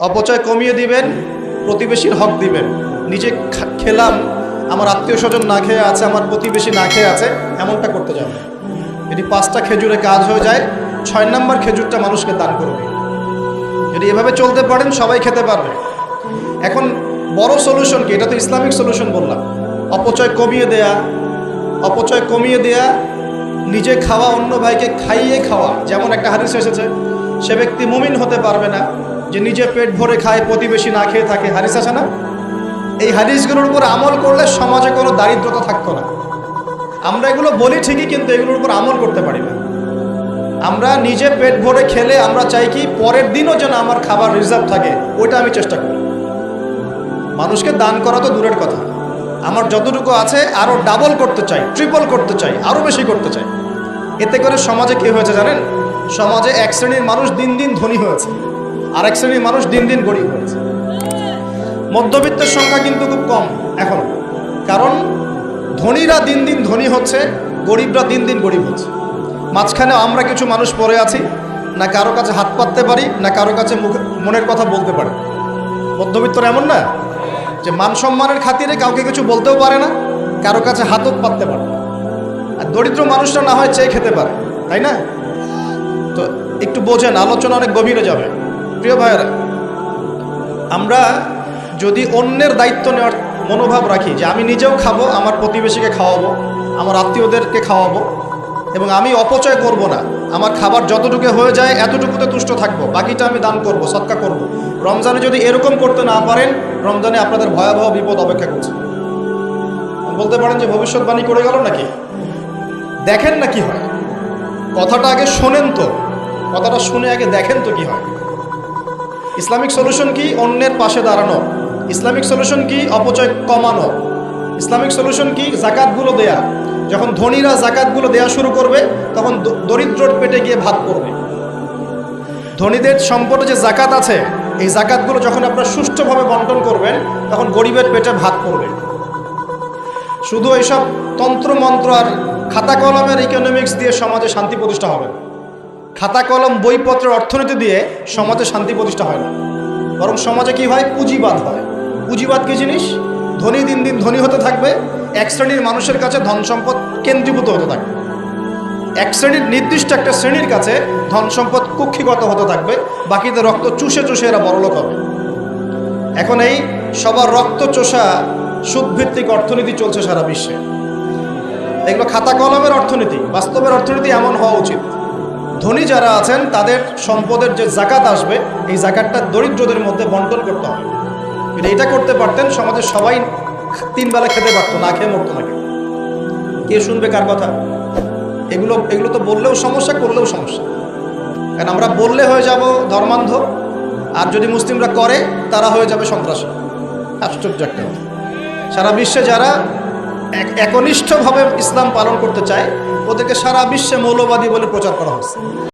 অপচয় কমিয়ে দিবেন, প্রতিবেশীর হক দিবেন। নিজে খেলাম, আমার আত্মীয় স্বজন না খেয়ে আছে, আমার প্রতিবেশী না খেয়ে আছে, এমনটা করতে যাবে। যদি পাঁচটা খেজুরে কাজ হয়ে যায়, ছয় নম্বর খেজুরটা মানুষকে দান করবে। যদি এভাবে চলতে পারেন, সবাই খেতে পারবে। এখন বড় সলিউশন কি? এটা তো ইসলামিক সলিউশন বললাম। অপচয় কমিয়ে দেয়া, অপচয় কমিয়ে দেয়া, নিজে খাওয়া, অন্য ভাইকে খাইয়ে খাওয়া। যেমন একটা হাদিস এসেছে, সে ব্যক্তি মুমিন হতে পারবে না যে নিজে পেট ভরে খায়, প্রতিবেশী না খেয়ে থাকে, হাদিস আছে না? এই হাদিসগুলোর উপর আমল করলে সমাজে কোনো দারিদ্রতা থাকতো না। আমরা এগুলো বলি ঠিকই, কিন্তু এগুলোর উপর আমল করতে পারি না। আমরা নিজে পেট ভরে খেলে আমরা চাই কি পরের দিনও যেন আমার খাবার রিজার্ভ থাকে, ওইটা আমি চেষ্টা করি। মানুষকে দান করা তো দূরের কথা। আমার যতটুকু আছে আরও ডাবল করতে চাই ট্রিপল করতে চাই আরও বেশি করতে চাই। এতে করে সমাজে কী হয়েছে জানেন? সমাজে এক শ্রেণির মানুষ দিন দিন ধনী হয়েছে। আর এক শ্রেণির মানুষ দিন দিন গরিব হয়েছে মধ্যবিত্তের সংখ্যা কিন্তু খুব কম এখন। কারণ ধনীরা দিন দিন ধনী হচ্ছে, গরিবরা দিন দিন গরিব হচ্ছে। মাঝখানে আমরা কিছু মানুষ পড়ে আছি, না কারও কাছে হাত পাততে পারি, না কারও কাছে মনের কথা বলতে পারি। মধ্যবিত্তর এমন না যে মান সম্মানের খাতিরে কাউকে কিছু বলতেও পারে না, কারও কাছে হাতও পাততে পারে না। আর দরিদ্র মানুষরা না হয় চেয়ে খেতে পারে, তাই না? তো একটু বোঝেন, আলোচনা অনেক গভীরে যাবে। প্রিয় ভাইয়েরা, আমরা যদি অন্যের দায়িত্ব নেওয়ার মনোভাব রাখি যে আমি নিজেও খাব, আমার প্রতিবেশীকে খাওয়াবো, আমার আত্মীয়দেরকে খাওয়াবো, এবং আমি অপচয় করব না, আমার খাবার যতটুকু হয়ে যায় এতটুকুতে তুষ্ট থাকব, বাকিটা আমি দান করব, সৎকা করব। রমজানে যদি এরকম করতে না পারেন, রমজানে আপনাদের ভয়াবহ বিপদ অপেক্ষা করছে। বলতে পারেন যে ভবিষ্যৎবাণী করে গেল নাকি? দেখেন না কি হয়। কথাটা আগে শোনেন তো, কথাটা শুনে আগে দেখেন তো কি হয়। ইসলামিক সলিউশন কি অন্যের পাশে দাঁড়ানো? ইসলামিক সলিউশন কি অপচয় কমানো? ইসলামিক সলিউশন কি জাকাতগুলো দেয়া? যখন ধনীরা জাকাতগুলো দেয়া শুরু করবে, তখন দরিদ্রর পেটে গিয়ে ভাত পড়বে। ধনীদের সম্পদে যে জাকাত আছে, এই জাকাতগুলো যখন আপনারা সুষ্ঠুভাবে বন্টন করবেন, তখন গরিবের পেটে ভাত পড়বে। শুধু এইসব তন্ত্রমন্ত্র আর খাতা কলমের ইকোনমিক্স দিয়ে সমাজে শান্তি প্রতিষ্ঠা হবে। খাতা কলম, বইপত্রের অর্থনীতি দিয়ে সমাজে শান্তি প্রতিষ্ঠা হয়। না বরং সমাজে কি হয়? পুঁজিবাদ হয়। পুঁজিবাদ কি জিনিস? ধনী দিন দিন ধনী হতে থাকবে, এক শ্রেণির মানুষের কাছে ধন সম্পদ কেন্দ্রীভূত হতে থাকবে। এক শ্রেণির নির্দিষ্ট একটা শ্রেণির কাছে ধন সম্পদ কুক্ষিগত হতে থাকবে, বাকিদের রক্ত চুষে চুষে এরা বড়লোক হবে। এখন এই সবার রক্ত চোষা সুদভিত্তিক অর্থনীতি চলছে সারা বিশ্বে। এগুলো খাতা কলমের অর্থনীতি, বাস্তবের অর্থনীতি এমন হওয়া উচিত। ধনী যারা আছেন, তাদের সম্পদের যে জাকাত আসবে, এই জাকাতটা দরিদ্রদের মধ্যে বন্টন করতে হবে। এটা করতে পারতেন, সমাজের সবাই তিন বেলা খেতে পারতো, না খেয়ে মরতো না কে শুনবে কার কথা? এগুলো এগুলো তো বললেও সমস্যা, করলেও সমস্যা। কারণ আমরা বললে হয়ে যাব ধর্মান্ধ, আর যদি মুসলিমরা করে, তারা হয়ে যাবে সন্ত্রাসী। আশ্চর্য একটা সারা বিশ্বে যারা এক- একনিষ্ঠভাবে ইসলাম পালন করতে চায় ওদেরকে সারা বিশ্বে মৌলবাদী বলে প্রচার করা হচ্ছে।